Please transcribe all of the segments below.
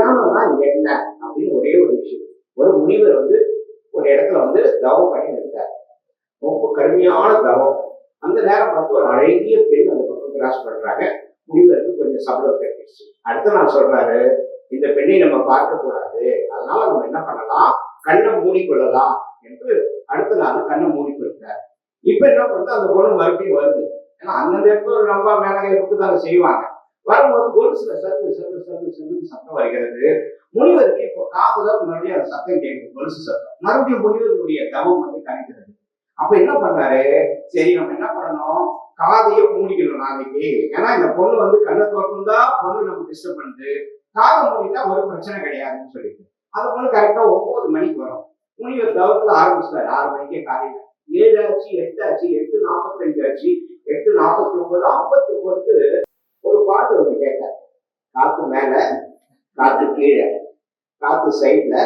தியானம்னா என்ன அப்படின்னு ஒரே ஒரு விஷயம். ஒரு முனிவர் வந்து ஒரு இடத்துல வந்து தவம் பண்ணி இருக்கார் ரொம்ப கடுமையான தவம். அந்த நேரம் பார்த்து ஒரு அழகிய பெண் அந்த பக்கம் கிராஸ் பண்றாங்க. முனிவருக்கு கொஞ்சம் சபலம் கட்டிடுச்சு அடுத்த நான் சொல்றாரு இந்த பெண்ணை நம்ம பார்க்க கூடாது. அதனால நம்ம என்ன பண்ணலாம்? கண்ணை மூடிக்கொள்ளலாம். என்று அடுத்த நாள் கண்ணை மூடிக்கொள்கிறார் இப்ப என்ன பண்ணுறது அந்த பொண்ணு மறுபடியும் வருது. ஏன்னா அந்த நேரத்தில் ஒரு ரொம்ப மேலகை தாங்க செய்வாங்க. வரும்போது கொலுசுல சல்லு சல்லு சல்லு சல்லுன்னு சத்தம் வருகிறது. முனிவருக்கு இப்போ காதுதான் மறுபடியும் அந்த சத்தம் கேட்குது கொலுசு சத்தம். மறுபடியும் முனிவருடைய தவம் வந்து கணிக்கிறது. அப்ப என்ன பண்ணாரு? சரி நம்ம என்ன பண்ணணும்? காதையே மூடிக்கணும் நாளைக்கு. ஏன்னா இந்த பொண்ணு வந்து கண்ணை தான் பொண்ணு நம்ம டிஸ்டர்ப் பண்ணுது. காதை மூடிட்டா ஒரு பிரச்சனை கிடையாதுன்னு சொல்லிட்டு. அந்த பொண்ணு கரெக்டா ஒன்பது மணிக்கு வரும். முனிவர் தவத்துல ஆரம்பிச்சிட்டாரு. ஆறு மணிக்கே காலையில. ஏழு ஆச்சு எட்டு ஆச்சு எட்டு நாற்பத்தஞ்சு ஆச்சு எட்டு நாற்பத்தி ஒன்பது ஐம்பத்தி ஒன்பதுக்கு ஒரு பாட்டு ஒன்று கேட்டேன் காத்து மேல காத்து கீழே காத்து சைட்ல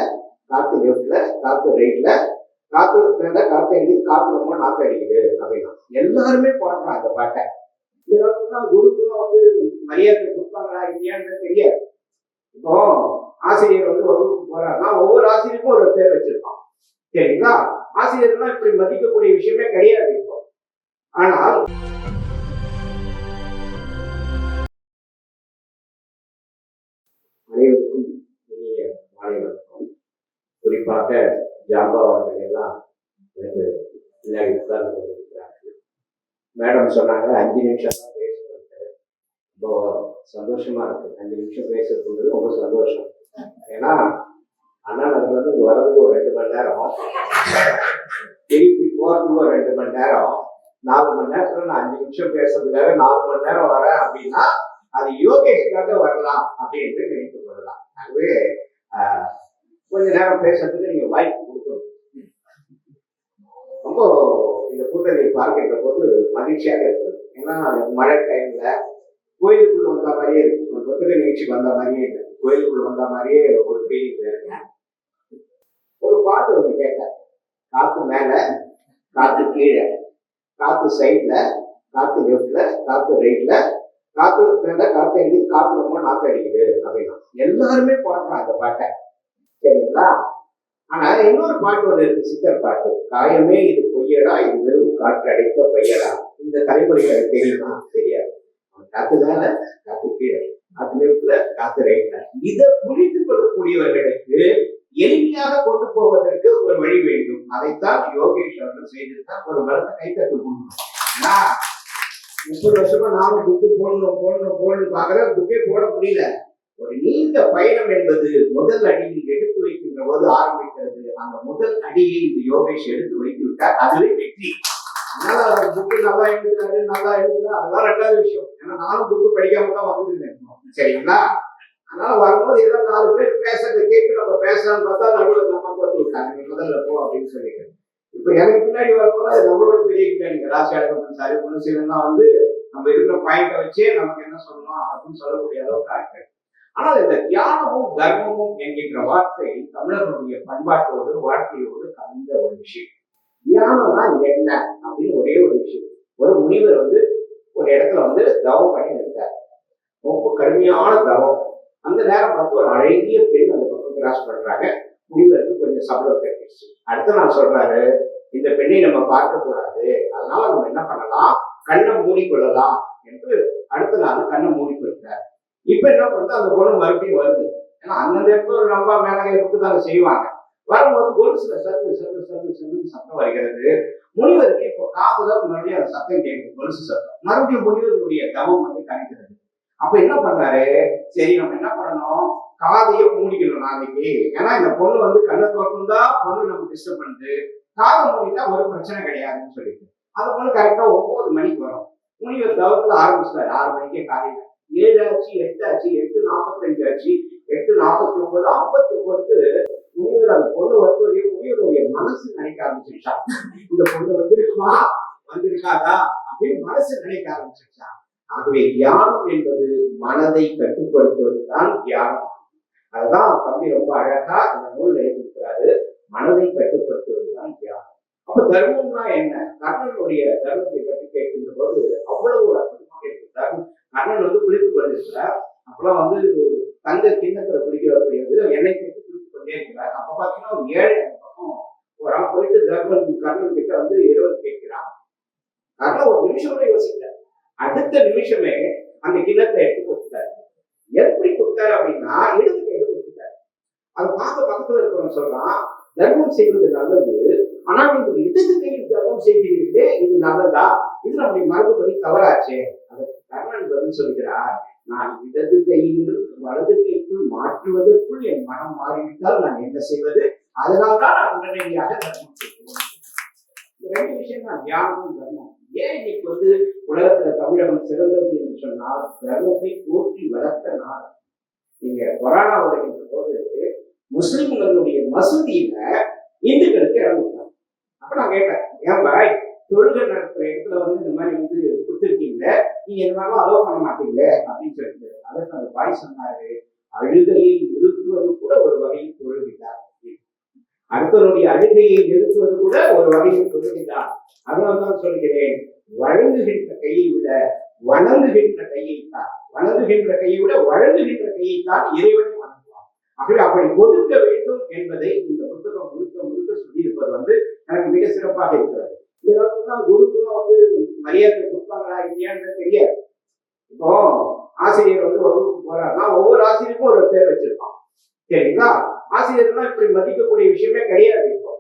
காத்து லெஃப்ட்ல காத்து ரைட்ல காத்து மேல காத்து அடிக்குது காத்து ரொம்ப நாக்கு அடிக்குது அப்படின்னா. எல்லாருமே பாடுறாங்க அந்த பாட்டை. இதெல்லாம் குருக்குலாம் வந்து மரியாதை கொடுப்பாங்களா இல்லையான்னு தெரியாது. இப்போ ஆசிரியர் வந்து வகுப்புக்கு போறாருன்னா ஒவ்வொரு ஆசிரியருக்கும் ஒரு பேர் வச்சிருப்பான். சரிங்களா? ஆசிரியர்லாம் இப்படி மதிக்கக்கூடிய விஷயமே கிடையாது இப்போ. ஆனால் குறிப்பாக ஜாபா அவர்கள் எல்லாம் எனக்கு பின்னாடி உட்கார்ந்து கொண்டிருக்கிறார்கள். மேடம் சொன்னாங்க அஞ்சு நிமிஷம் தான் பேசுறது ரொம்ப சந்தோஷமா இருக்கு. அஞ்சு நிமிஷம் பேசுறதுன்றது ரொம்ப சந்தோஷம். ஏன்னா அண்ணா நகர்ல இருந்து இங்க வர்றதுக்கு ஒரு ரெண்டு மணி நேரம். திருப்பி போறதுக்கு ஒரு ரெண்டு மணி நேரம். நாலு மணி நேரத்துல நான் அஞ்சு நிமிஷம் பேசுறதுக்காக நாலு மணி நேரம் வரேன் அப்படின்னா அது யோகேஷுக்காக வரலாம் அப்படின்னு நினைக்கப்படலாம் அதுவே ஆஹ், கொஞ்ச நேரம் பேசுறதுக்கு நீங்க வாய்ப்பு கொடுக்கணும். ரொம்ப இந்த கூட்டத்தை பார்க்கின்ற போது மகிழ்ச்சியாக இருக்குது ஏன்னா மழை டைம்ல கோயிலுக்குள்ள வந்த மாதிரியே இருக்கு. ஒரு புத்தக வந்த மாதிரியே இல்லை. கோயிலுக்குள்ள வந்த மாதிரியே ஒரு ஃபீலிங் இருக்கேன் ஒரு பாட்டு ஒன்று கேட்டேன். காத்து மேல காத்து கீழே. காத்து சைட்ல காத்து லெஃப்ட்ல காத்து ரைட்ல காத்து மேல காத்து அடிக்குது காத்து ரொம்ப நாக்கு அடிக்குது அப்படின்னா. எல்லாருமே பாடுறாங்க அந்த பாட்டை. சரிங்களா ஆனா இன்னொரு பாட்டு ஒண்ணு இருக்கு சித்தர் பாட்டு. காயமே இது பொய்யடா இது வெறும் காற்று அடைத்த இந்த தலைமுறைக்கு அது தெரியுமா? தெரியாது. அவன் காத்து மேல காத்து கீழே. காத்து லெஃப்ட்ல காத்து ரைட்டா இதை புரிந்து கொள்ளக்கூடியவர்களுக்கு எளிமையாக கொண்டு போவதற்கு ஒரு வழி வேண்டும். அதைத்தான் யோகேஷ் அவர்கள் செய்திருந்தார். ஒரு பலத்தை கைத்தட்டு கொடுக்கணும் ஏன்னா முப்பது வருஷமா நானும் புக்கு போடணும் போடணும் போடணும் பாக்குறேன் புக்கே போட முடியல. ஒரு நீண்ட பயணம் என்பது முதல் அடியில் எடுத்து வைக்கின்ற போது ஆரம்பிக்கிறது. அந்த முதல் அடியை இந்த யோகேஷ் எடுத்து வைத்து விட்டார் அதுவே வெற்றி. அதனால அவர் புக்கு நல்லா எழுதுறாரு நல்லா எழுதுறாரு. அதெல்லாம் ரெண்டாவது விஷயம். ஏன்னா நானும் புக்கு படிக்காம தான் வந்திருந்தேன். சரிங்களா? அதனால வரும்போது ஏதோ நாலு பேர் பேசுறதை கேட்டு நம்ம பேசலாம்னு பார்த்தா நடுவில் நம்ம போட்டு விட்டாங்க. முதல்ல போ அப்படின்னு சொல்லிட்டு. இப்ப எனக்கு பின்னாடி வரும்போது அது நம்மளோட பெரிய பின்னாடி ராசி அழகப்பன் சாரி குணசீலன்லாம் வந்து நம்ம இருக்கிற பாயிண்ட வச்சே நமக்கு என்ன சொல்லணும் அப்படின்னு சொல்லக்கூடிய அளவுக்கு ஆகிட்டேன் ஆனால் இந்த தியானமும் தர்மமும் என்கின்ற வார்த்தை தமிழர்களுடைய பண்பாட்டோடு வாழ்க்கையோடு கலந்த ஒரு விஷயம். தியானம்னா என்ன? அப்படின்னு ஒரே ஒரு விஷயம். ஒரு முனிவர் வந்து ஒரு இடத்துல வந்து தவம் பண்ணி இருக்கார் ரொம்ப கடுமையான தவம். அந்த நேரம் பார்த்து ஒரு அழகிய பெண் அந்த பக்கம் கிராஸ் பண்றாங்க. முனிவருக்கு கொஞ்சம் சபலம் கட்டிடுச்சு அடுத்து நான் சொல்றாரு இந்த பெண்ணை நம்ம பார்க்க கூடாது. அதனால நம்ம என்ன பண்ணலாம்? கண்ணை மூடிக்கொள்ளலாம் என்று அடுத்த நாள் கண்ணை மூடிக்கொள்கிறார். இப்ப என்ன பண்ணுது அந்த பொண்ணு மறுபடியும் வருது. ஏன்னா அந்த நேரத்துல ஒரு ரொம்ப மேலகை தாங்க செய்வாங்க. வரும்போது கொலுசுல சல்லு சல்லு சல்லு சல்லுன்னு சத்தம் வருகிறது. முனிவருக்கு இப்போ காதுதான் மறுபடியும் அந்த சத்தம் கேட்குது கொலுசு சத்தம். மறுபடியும் முனிவருடைய தவம் வந்து கணிக்கிறது அப்ப என்ன பண்ணாரு? சரி நம்ம என்ன பண்ணணும்? காதையே மூடிக்கணும் நாளைக்கு. ஏன்னா இந்த பொண்ணு வந்து கண்ணை திறந்தா பொண்ணு நம்ம டிஸ்டர்ப் பண்ணுது. காதை மூடிட்டா ஒரு பிரச்சனை கிடையாதுன்னு சொல்லிட்டு. அது பொண்ணு கரெக்டா ஒன்பது மணிக்கு வரும். முனிவர் தவத்துல ஆரம்பிச்சிட்டாரு. ஆறு மணிக்கே காலையில. ஏழு ஆச்சு எட்டு ஆச்சு எட்டு நாற்பத்தஞ்சு ஆச்சு எட்டு நாற்பத்தி ஒன்பது ஐம்பத்தி ஒன்பதுக்கு முனிவர் அந்த பொண்ணு வந்து முனிவருடைய மனசு நினைக்க ஆரம்பிச்சிருச்சா? இந்த பொண்ணு வந்திருக்குமா? வந்திருக்காதா? அப்படின்னு மனசு நினைக்க ஆரம்பிச்சிருச்சா? ஆகவே தியானம் என்பது மனதை கட்டுப்படுத்துவதுதான் தியானம். அதுதான் தம்பி ரொம்ப அழகா இந்த நூல் எழுதியிருக்கிறாரு. மனதை கட்டுப்படுத்துவதுதான் தியானம். அப்ப தர்மம்னா என்ன? கர்ணனுடைய தர்மத்தை பற்றி கேட்கின்ற போது அவ்வளவு ஒரு அற்புதமாக இருக்கு தர்மம் கர்ணன் வந்து குளித்து கொண்டிருக்கிறார் அப்பெல்லாம் வந்து தங்க கிண்ணத்துல குடிக்கக்கூடியது எண்ணெய் கேட்டு குடித்து கொண்டே இருக்கிறார். அப்ப பாத்தீங்கன்னா ஒரு ஏழை அந்த பக்கம் ஒரு ஆள் போயிட்டு தர்மன் கர்ணன் கிட்ட வந்து இரவல் கேட்கிறான். கர்ணன் ஒரு நிமிஷம் கூட யோசிக்கல. அடுத்த நிமிஷமே அந்த கிண்ணத்தை எடுத்து கொடுத்தாரு எப்படி கொடுத்தாரு அப்படின்னா இடது கையில கொடுத்துட்டாரு. அது பார்க்க பக்கத்துல இருக்கிறவங்க சொல்றான் தர்மம் செய்வது நல்லது ஆனால் நீங்கள் இடது கையில் தர்மம் செய்கிறீர்களே இது நல்லதா? இது நம்முடைய மரபுபடி தவறாச்சே. கர்ணன் பதில் சொல்கிறார் நான் இடது கையிலிருந்து வலது கைக்குள் மாற்றுவதற்குள் என் மனம் மாறிவிட்டால் நான் என்ன செய்வது? அதனால்தான் நான் உடனடியாக தர்மம் செய்கிறேன். ரெண்டு விஷயம் தான் தியானமும் தர்மம். ஏன் இன்னைக்கு வந்து உலகத்துல தமிழகம் சிறந்தது என்று சொன்னால் தர்மத்தை போற்றி வளர்த்த நாடு. நீங்க கொரோனா வருகின்ற போது முஸ்லிம்களுடைய மசூதியில இந்துக்களுக்கு இடம் கொடுத்தாங்க. அப்ப நான் கேட்டேன் ஏன் பாய் தொழுகை நடத்துற இடத்துல வந்து இந்த மாதிரி வந்து கொடுத்துருக்கீங்க நீங்க என்னாலும் அலோவ் பண்ண மாட்டீங்களே அப்படின்னு சொல்லிட்டு அதற்கு அந்த பாய் சொன்னாரு. அழுகையை நிறுத்துவது கூட ஒரு வகையில் தொழுகிறார் அடுத்தவருடைய அழுகையை நிறுத்துவது கூட ஒரு வகையில் தொழுகிறார் அதனால தான் சொல்கிறேன் வழங்குகின்ற கையை விட வணங்குகின்ற கையை தான். வணங்குகின்ற கையை விட வழங்குகின்ற கையை தான் இறைவனை வணங்குவார் அப்படி அப்படி கொடுக்க வேண்டும் என்பதை இந்த புத்தகம் முழுக்க முழுக்க சொல்லியிருப்பது வந்து எனக்கு மிக சிறப்பாக இருக்கிறது. இதற்கு தான் குருக்குலாம் வந்து மரியாதை கொடுப்பாங்களா இல்லையான்னு தெரியாது. இப்போ ஆசிரியர் வந்து வகுப்பு போறாருன்னா ஒவ்வொரு ஆசிரியருக்கும் ஒரு பேர் வச்சிருப்பான். சரிங்களா? ஆசிரியர்லாம் இப்படி மதிக்கக்கூடிய விஷயமே கிடையாது இப்போ.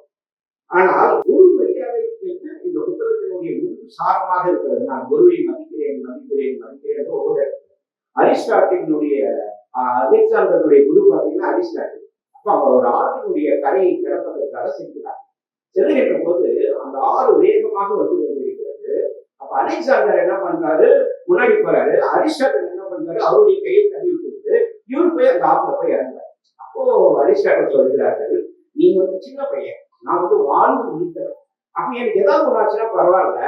ஆனால் குரு மரியாதை என்று இந்த புத்தகத்தினுடைய முழு சாரமாக இருக்கிறது. நான் குருவை மதிக்கிறேன் மதிக்கிறேன் மதிக்கிறேன் என்று ஒவ்வொரு இடத்துல. அரிஸ்டாட்டினுடைய ஆஹ், அலெக்சாண்டருடைய குரு பார்த்தீங்கன்னா அரிஸ்டாட்டில். அப்ப அவர் ஒரு ஆற்றினுடைய கரையை கிடப்பதற்காக செல்கிறார். செல்லுகின்ற போது அந்த ஆறு வேகமாக வந்து கொண்டிருக்கிறது. அப்ப அலெக்சாண்டர் என்ன பண்றாரு? முன்னாடி போறாரு. அரிஸ்டாட்டில் என்ன பண்றாரு? அவருடைய கையை தள்ளி விட்டு இவர் போய் அந்த ஆற்றுல போய் இறந்தார் அப்போ அரிஸ்டாட்டில் சொல்கிறார்கள் நீ வந்து சின்ன பையன். நான் வந்து வாழ்ந்து முடித்தேன் அப்ப எனக்கு ஏதாவது ஒன்றாச்சுன்னா பரவாயில்ல.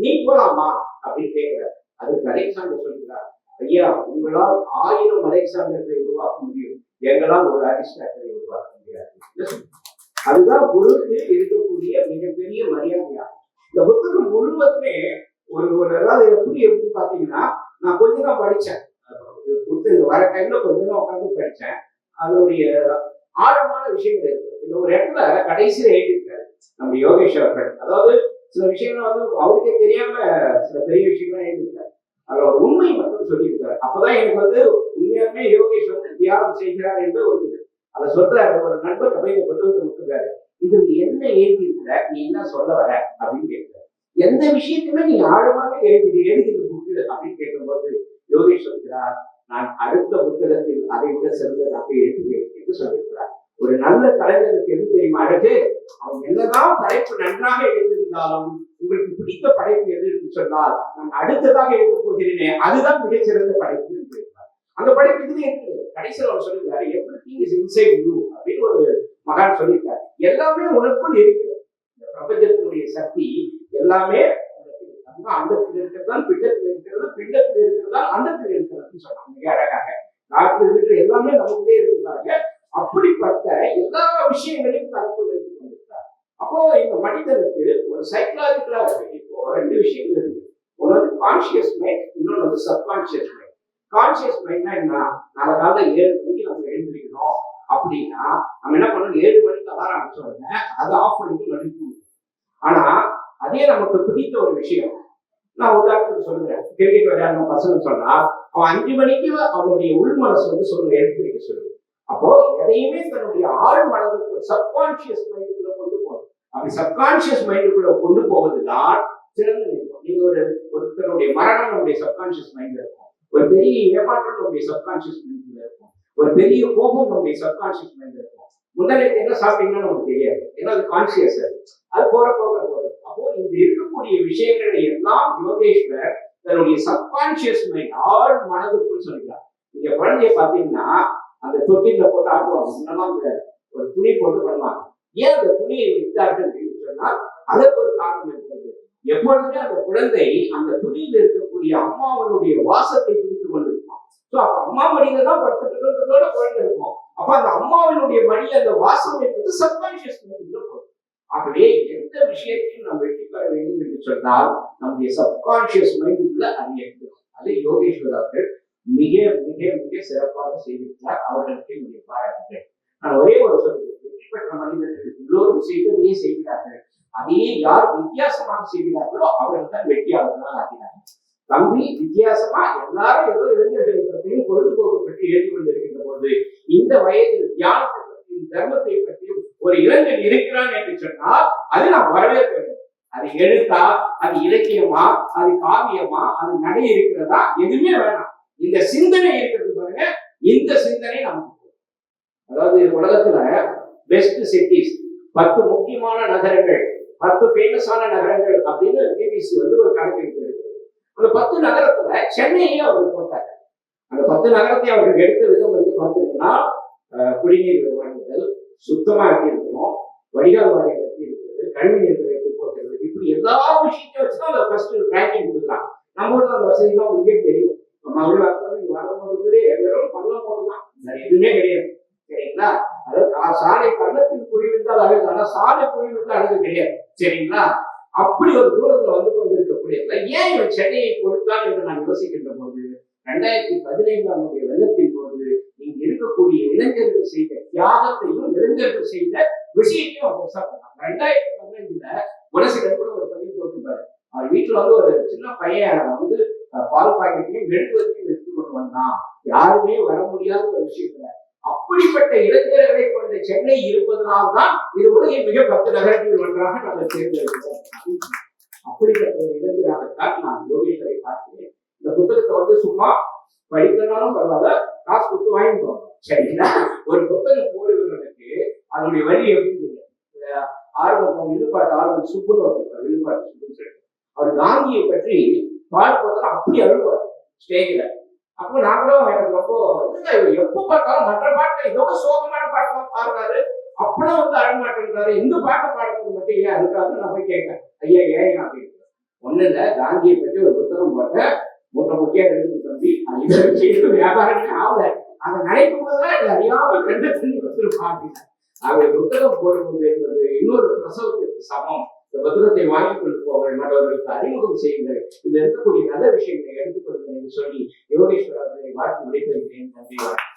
நீ போலாமா அப்படின்னு கேட்கிறார். அதுக்கு அலெக்சாண்டர் சொல்கிறார் ஐயா உங்களால் ஆயிரம் அலெக்சாண்டர்களை உருவாக்க முடியும். எங்களால் ஒரு அரிஸ்டாட்டரை உருவாக்க முடியாது. அதுதான் குருவுக்கு இருக்கக்கூடிய மிகப்பெரிய மரியாதையா. இந்த புத்தகம் முழுவதுமே ஒரு ஒரு அதாவது எப்படி எப்படி பாத்தீங்கன்னா நான் கொஞ்சம் தான் படிச்சேன். புத்தகம் வர டைம்ல கொஞ்சம் தான் உட்காந்து படித்தேன் அதனுடைய ஆழமான விஷயங்கள் இருக்கு. இந்த ஒரு இடத்துல கடைசியில எழுதியிருக்காரு நம்ம யோகேஸ்வரர். அதாவது சில விஷயங்கள் வந்து அவருக்கே தெரியாம சில பெரிய விஷயங்கள்லாம் எழுதியிருக்காரு. அதுல ஒரு உண்மை மட்டும் சொல்லியிருக்காரு. அப்பதான் எனக்கு வந்து உண்மையாலுமே யோகேஷ் வந்து தியானம் செய்கிறார் என்று ஒரு அதை சொல்றாரு ஒரு நண்பர் போய் கொண்டு புத்தகத்தை கொடுத்துருக்காரு. இது நீ என்ன எழுதியிருக்கிற நீ என்ன சொல்ல வர? அப்படின்னு கேட்கிறார். எந்த விஷயத்தையுமே நீ ஆழமாக எழுதி எழுதி புக்கு அப்படின்னு கேட்கும்போது யோகேஷ் சொல்கிறார் நான் அடுத்த புத்தகத்தில் அதை விட சிறந்ததாக எழுதுவேன் என்று சொல்லியிருக்கிறார். ஒரு நல்ல தலைவருக்கு எது தெரியுமா? அழகு. அவன் என்னதான் படைப்பு நன்றாக எழுதியிருந்தாலும் உங்களுக்கு பிடித்த படைப்பு எது என்று சொன்னால் நான் அடுத்ததாக எழுத போகிறேனே அதுதான் மிகச்சிறந்த படைப்பு என்று சொல்லியிருக்கிறார். அந்த படைப்பு இருக்கு கடைசியில் அவர் சொல்லியிருக்காரு every thing is inside you அப்படின்னு ஒரு மகான் சொல்லியிருக்காரு. எல்லாமே உனக்குள் இருக்கிறது. இந்த பிரபஞ்சத்தினுடைய சக்தி எல்லாமே அண்டத்தில் இருக்கிறதான் பிண்டத்தில் இருக்கிறது பிண்டத்தில் இருக்கிறதா அண்டத்தில் இருக்கிறதுன்னு சொன்னாங்க. மிக அழகாக. நாட்டில் இருக்கிற எல்லாமே நமக்குள்ளே இருக்கிறாங்க அப்படிப்பட்ட எல்லா விஷயங்களையும் தனக்குள் வைத்துக் கொண்டிருக்கிறார். அப்போ இந்த மனிதனுக்கு ஒரு சைக்கலாஜிக்கலா இருக்கு இப்போ ரெண்டு விஷயங்கள் இருக்கு. ஒன்று வந்து கான்சியஸ் மைண்ட் இன்னொன்று வந்து சப்கான்சியஸ் மைண்ட் கான்சியஸ் மைண்ட்னா என்ன? நாளை காலைல ஏழு மணிக்கு நம்ம எழுந்திருக்கணும். அப்படின்னா நம்ம என்ன பண்ணணும்? ஏழு மணிக்கு அலாரம் அமைச்ச உடனே அதை ஆஃப் பண்ணிட்டு நடிக்கும் ஆனா அதே நமக்கு பிடித்த ஒரு விஷயம். நான் உதாரணத்துக்கு சொல்றேன். கிரிக்கெட் விளையாடணும் பசங்க சொன்னா அவன் அஞ்சு மணிக்கு அவனுடைய உள் மனசு வந்து சொல்லுங்க எடுத்துக்க சொல்லு. அப்போ எதையுமே தன்னுடைய ஆழ் மனதுக்கு சப்கான்சியஸ் மைண்டுக்குள்ள கொண்டு போகணும். அப்படி சப்கான்சியஸ் மைண்டுக்குள்ள கொண்டு போவதுதான் சிறந்த நிலையம் நீங்க ஒரு ஒருத்தருடைய மரணம் நம்முடைய சப்கான்சியஸ் மைண்ட் இருக்கும். ஒரு பெரிய ஏமாற்றம் நம்முடைய சப்கான்சியஸ் மைண்ட்ல இருக்கும். ஒரு பெரிய கோபம் நம்முடைய சப்கான்சியஸ் மைண்ட்ல இருக்கும். முதலில் என்ன சாப்பிட்டீங்கன்னா நமக்கு தெரியாது. ஏன்னா அது கான்சியஸ் அது. போற போக போகுது அப்போ இந்த இருக்கக்கூடிய விஷயங்களை எல்லாம் யோகேஸ்வர் தன்னுடைய சப்கான்சியஸ் மைண்ட் ஆழ் மனதுக்குன்னு சொல்லிக்கிறார் நீங்க குழந்தைய பாத்தீங்கன்னா அந்த தொட்டில போட்டு ஆட்டுவாங்க. முன்னெல்லாம் அந்த ஒரு துணி போட்டு பண்ணுவாங்க. ஏன் அந்த துணியை வித்தார்கள் அப்படின்னு சொன்னால் அதற்கு ஒரு காரணம் இருக்கிறது. எப்பொழுதுமே அந்த குழந்தை அந்த துணியில் இருக்கக்கூடிய அம்மாவனுடைய வாசத்தை பிடித்து கொண்டிருப்பான். ஸோ அப்ப அம்மா மடியில தான் படுத்துட்டு இருக்கிறதோட குழந்தை இருக்கும். அப்ப அந்த அம்மாவினுடைய மடி அந்த வாசம் என்பது சப்கான்சியஸ் போகும். ஆகவே எந்த விஷயத்தையும் நாம் வெற்றி பெற வேண்டும் என்று சொன்னால் நம்முடைய சப்கான்சியஸ் மைண்டுக்குள்ள அது இருக்கிறோம் அது யோகேஸ்வர் அவர்கள் மிக மிக மிக சிறப்பாக செய்திருக்கிறார். அவர்களுக்கு என்னுடைய பாராட்டுகள் நான் ஒரே ஒரு சொல்கிறேன் வெற்றி பெற்ற மனிதர்கள் எல்லோரும் செய்ததையே செய்கிறார்கள். அதையே யார் வித்தியாசமாக செய்கிறார்களோ அவர்கள் தான் வெற்றியாளர்களாக ஆகிறார்கள். நம்பி வித்தியாசமா எல்லாரும் ஏதோ இளைஞர்களை பற்றியும் பொழுதுபோக்கு பற்றி ஏற்றுக்கொண்டிருக்கின்ற போது இந்த வயதில் தியானத்தை பற்றியும் தர்மத்தை பற்றியும் ஒரு இளைஞன் இருக்கிறான் என்று சொன்னால் அது நாம் வரவேற்க வேண்டும். அது எழுத்தா? அது இலக்கியமா? அது காவியமா? அது நடை இருக்கிறதா? எதுவுமே வேணாம். இந்த சிந்தனை இருக்கிறது பாருங்க இந்த சிந்தனை நமக்கு அதாவது உலகத்துல பெஸ்ட் சிட்டிஸ் பத்து முக்கியமான நகரங்கள் பத்து ஃபேமஸான நகரங்கள் அப்படின்னு பிபிசி வந்து ஒரு கணக்கெடுப்பு எடுக்கிறது அந்த பத்து நகரத்துல சென்னையே அவர் போட்டார். அந்த பத்து நகரத்தை அவருக்கு எடுத்த விதம் வந்து பார்த்தீங்கன்னா குடிநீர் வழங்குதல் சுத்தமா இருக்கணும் வடிகால் வாரியம் கட்டி இருக்கிறது கழிவு வைத்து எப்படி போட்டுறது இப்படி எல்லா விஷயத்தையும் வச்சு தான் அந்த ஃபர்ஸ்ட் ரேங்கிங் கொடுக்கலாம் நம்ம ஊர்ல அந்த வசதி தான் உங்களுக்கே தெரியும். நம்ம மறுபடியும் இங்க வரும்போது வெறும் பள்ளம் போட்டுதான். வேற எதுவுமே கிடையாது. சரிங்களா? அதாவது சாலை பள்ளத்தின் குழி விழுந்தால் அழகு ஆனா சாலை குழி விழுந்தால் அழகு கிடையாது. சரிங்களா? அப்படி ஒரு தூரத்துல வந்து கொண்டிருக்கக்கூடியதுல ஏன் இவன் சென்னையை கொடுத்தான் என்று நான் யோசிக்கின்ற போது ரெண்டாயிரத்தி பதினைந்தாம் ஆண்டு வெள்ளத்தின் போது இங்க இருக்கக்கூடிய இளைஞர்கள் செய்த தியாகத்தையும் இளைஞர்கள் செய்த விஷயத்தையும் அவர் பெருசா பண்ணாங்க ரெண்டாயிரத்தி பதினைஞ்சுல குணசேகர் கூட ஒரு பதிவு போட்டிருப்பாரு. அவர் வீட்டுல வந்து ஒரு சின்ன பையன் வந்து பால் பாக்கெட்டையும் மெழுகுவத்தையும் எடுத்து கொண்டு வந்தான். யாருமே வர முடியாத ஒரு விஷயத்துல. அப்படிப்பட்ட இளைஞர்களை கொண்ட சென்னை இருப்பதனால்தான் இது உலகின் மிக பத்து நகரங்களில் ஒன்றாக நாங்கள் தேர்ந்தெடுக்கிறோம் அப்படிப்பட்ட ஒரு இளைஞராகத்தான் நான் யோகேஸ்வரை பார்க்கிறேன். இந்த புத்தகத்தை வந்து சும்மா படிக்கனாலும் பரவாயில்ல காசு கொடுத்து வாங்கிக்கோங்க. சரிங்களா? ஒரு புத்தகம் போடுவதற்கு அதனுடைய வழி எப்படி தெரியும்? ஆர்வம் விழுப்பாட்டு ஆர்வம் சுப்புன்னு வந்திருப்பார் விழுப்பாட்டு சுப்புன்னு சொல்லி அவர் காந்தியை பற்றி பாடுபோதில் அப்படி அழுவார் ஸ்டேஜில் அப்போ நான் கூட எனக்கு ரொம்ப எப்போ பார்த்தாலும் மற்ற பாட்டை ஏதோ சோகமான பாட்டு தான் பாடுறாரு அப்பெல்லாம் வந்து அழமாட்டேன்றாரு இந்த பாட்டை பாடுறது மட்டும் ஏன் அதுக்காக நான் போய் ஐயா ஏன் அப்படின்னு ஒண்ணு இல்ல காந்தியை பற்றி ஒரு புத்தகம் போட்ட மூட்டை முக்கிய எழுந்து தம்பி. அது வியாபாரமே ஆகல. அதை நினைக்கும் போதுதான் எனக்கு அறியாம கண்ட தண்ணி வந்துருப்பான் அப்படின்னு. புத்தகம் போடும்போது என்பது இன்னொரு பிரசவத்திற்கு சமம். இந்த புத்தகத்தை வாங்கி கொண்டு போங்கள் மற்றவர்களுக்கு அறிமுகம் செய்யுங்கள். இதில் இருக்கக்கூடிய நல்ல விஷயங்களை எடுத்துக்கொள்ளுங்கள் என்று சொல்லி யோகேஸ்வரர்களை வாழ்த்து விடைபெறுகிறேன். நன்றி வணக்கம்.